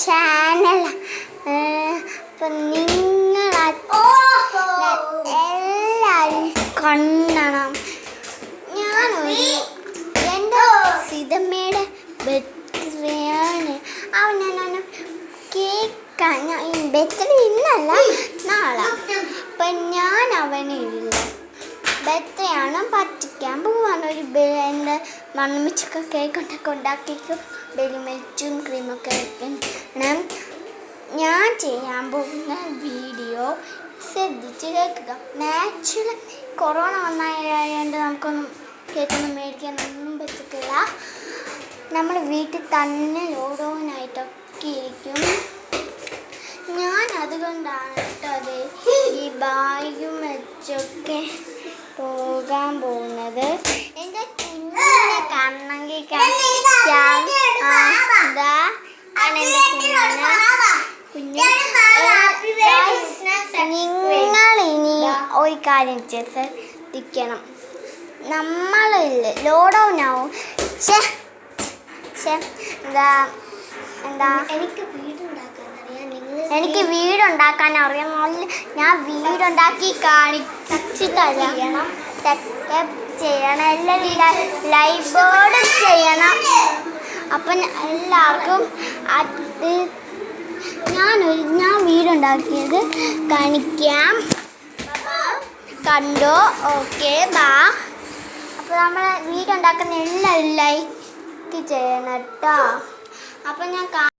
Channel അപ്പം നിങ്ങൾ എല്ലാവരും കാണണം ഞാനൊരു എന്റെ സിതമ്മയുടെ ബർത്ത്ഡേയാണ്. ഞാൻ കേൾക്കാൻ ഞാൻ ബർത്ത്ഡേ ഇന്നല്ല നാളെ. അപ്പം ഞാൻ അവനില്ല. ബർത്ത്ഡേയാണ് പറ്റിക്കാൻ പോവാണ് ഒരു മണ്ണിച്ചൊക്കെ കേക്ക് ഉണ്ടാക്കി ഉണ്ടാക്കിക്കും ബെലിമെച്ചും ക്രീമൊക്കെ വെക്കണം ഞാൻ ചെയ്യാൻ പോകുന്ന വീഡിയോ ശ്രദ്ധിച്ച് കേൾക്കുക. നാച്ചുറൽ കൊറോണ വന്നായതുകൊണ്ട് നമുക്കൊന്നും കേക്കൊന്നും മേടിക്കാനൊന്നും പറ്റത്തില്ല. നമ്മൾ വീട്ടിൽ തന്നെ ലോഡോനായിട്ടൊക്കെ ഇരിക്കും. ഞാൻ അതുകൊണ്ടാണ് കേട്ടോ അത് ഈ ബാഗും വെച്ചൊക്കെ പോകാൻ പോകുന്നത്. എന്റെ കുഞ്ഞ് നിങ്ങൾ ഇനി ഒരു കാര്യം ശ്രദ്ധിക്കണം. നമ്മൾ ലോഡൗൺ ആവും. ഛേ എന്താ എന്താ? എനിക്ക് വീടുണ്ടാക്കാൻ അറിയാം. നിങ്ങൾ എനിക്ക് വീടുണ്ടാക്കാൻ അറിയാം. ഞാൻ വീടുണ്ടാക്കി കാണിച്ചു തരണം ചെയ്യണം. എല്ലാം ലൈവ് ബോർഡ് ചെയ്യണം. അപ്പം എല്ലാവർക്കും ഞാനൊരു ഞാൻ വീടുണ്ടാക്കിയത് കാണിക്കാം. കണ്ടോ? ഓക്കെ ബാ. അപ്പോൾ നമ്മൾ വീടുണ്ടാക്കുന്ന എല്ലാവരും ലൈക്ക് ചെയ്യണം കേട്ടോ. അപ്പോൾ ഞാൻ